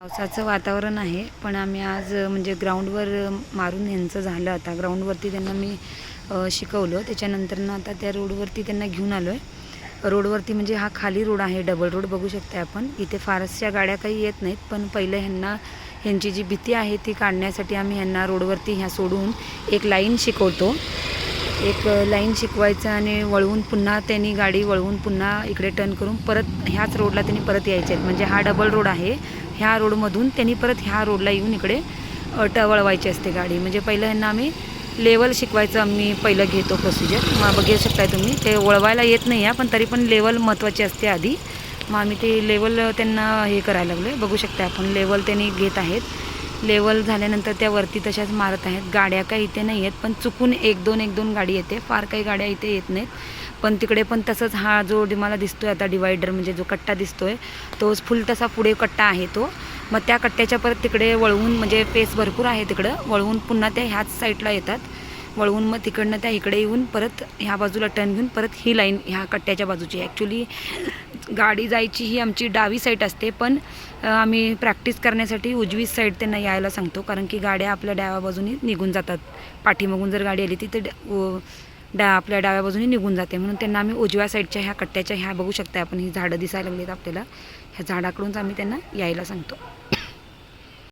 पावसाचं वातावरण आहे पण आम्ही आज म्हणजे ग्राउंडवर मारून यांचं झालं आता. ग्राउंडवरती त्यांना मी शिकवलं. त्याच्यानंतरनं आता त्या रोडवरती त्यांना घेऊन आलो आहे रोडवरती म्हणजे हा खाली रोड आहे डबल रोड बघू शकता आपण. इथे फारसच्या गाड्या काही येत नाहीत पण पहिलं ह्यांना ह्यांची जी भीती आहे ती काढण्यासाठी आम्ही ह्यांना रोडवरती ह्या सोडून एक लाईन शिकवतो. एक लाईन शिकवायचं आणि वळवून पुन्हा त्यांनी गाडी वळवून पुन्हा इकडे टर्न करून परत ह्याच रोडला त्यांनी परत यायचे आहेत. म्हणजे हा डबल रोड आहे. ह्या रोडमधून त्यांनी परत ह्या रोडला येऊन इकडे ट वळवायची असते गाडी. म्हणजे पहिलं ह्यांना आम्ही लेवल शिकवायचं आम्ही पहिलं घेतो प्रोसिजर मग बघू शकताय तुम्ही ते वळवायला येत नाही आहे पण तरी पण लेवल महत्त्वाची असते आधी. मग आम्ही ते लेवल त्यांना हे करायला लागलो बघू शकता आपण लेवल त्यांनी घेत आहेत. लेवल झाल्यानंतर त्या वरती तशाच मारत आहेत. गाड्या काही इथे नाही आहेत पण चुकून एक दोन एक दोन गाडी येते. फार काही गाड्या इथे येत नाहीत. पण तिकडे पण तसंच हा जो मला दिसतोय आता डिवायडर म्हणजे जो कट्टा दिसतोय तोच फुल तसा पुढे कट्टा आहे तो. मग त्या कट्ट्याच्या परत तिकडे वळवून म्हणजे पेस भरपूर आहे तिकडं. वळवून पुन्हा त्या ह्याच साईडला येतात. वळवून मग तिकडनं त्या इकडे येऊन परत ह्या बाजूला टर्न घेऊन परत ही लाईन ह्या कट्ट्याच्या बाजूची. ॲक्च्युली गाडी जायची ही आमची डावी साईड असते पण आम्ही प्रॅक्टिस करण्यासाठी उजवी साईड त्यांना यायला सांगतो कारण की गाड्या आपल्या डाव्या बाजूने निघून जातात. पाठीमागून जर गाडी आली ती तर ड- डा आपल्या डाव्या बाजूने निघून जाते. म्हणून त्यांना आम्ही उजव्या साईडच्या ह्या कट्ट्याच्या ह्या बघू शकता आपण ही झाडं दिसायला लागलीत आपल्याला. ह्या झाडाकडूनच आम्ही त्यांना यायला सांगतो.